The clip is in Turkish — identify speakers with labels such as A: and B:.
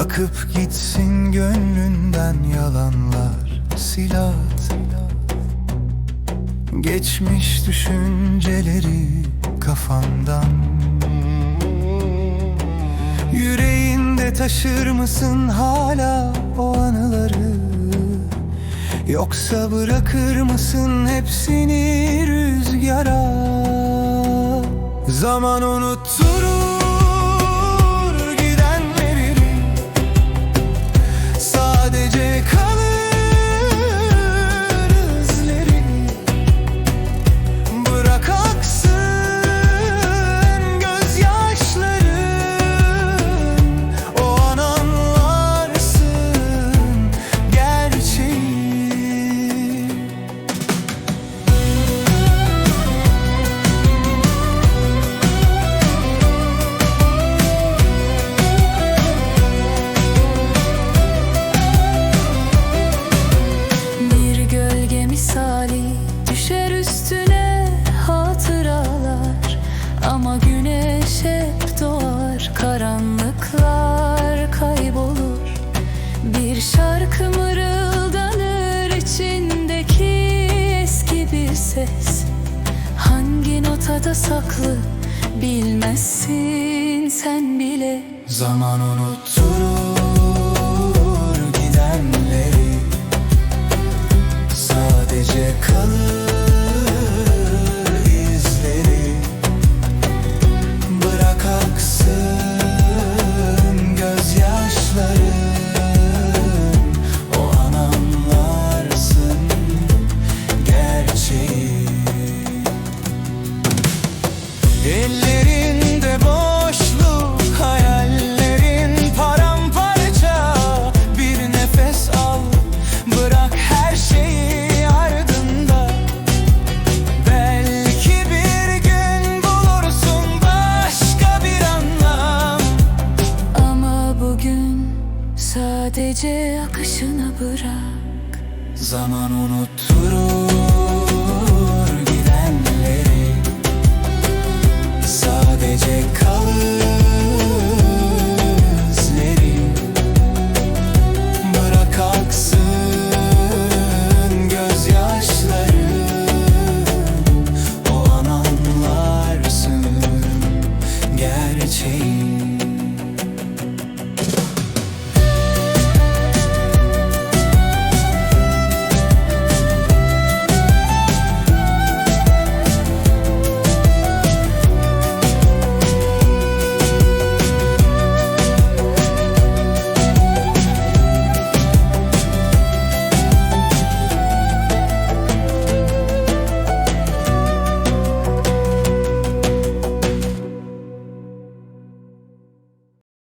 A: Akıp gitsin gönlünden yalanlar sil at Geçmiş düşünceleri kafandan. Yüreğinde taşır mısın hala o anıları? Yoksa bırakır mısın hepsini rüzgara? Zaman unutturur
B: şarkı içindeki eski bir ses. Hangi notada saklı bilmezsin sen bile.
A: Zaman unutturur gidenleri. Sadece kalır Ellerinde boşluk, hayallerin paramparça. Bir nefes al, bırak her şeyi ardında. Belki bir gün bulursun başka bir anlam.
B: Ama bugün sadece akışına bırak.
A: Zaman unutturur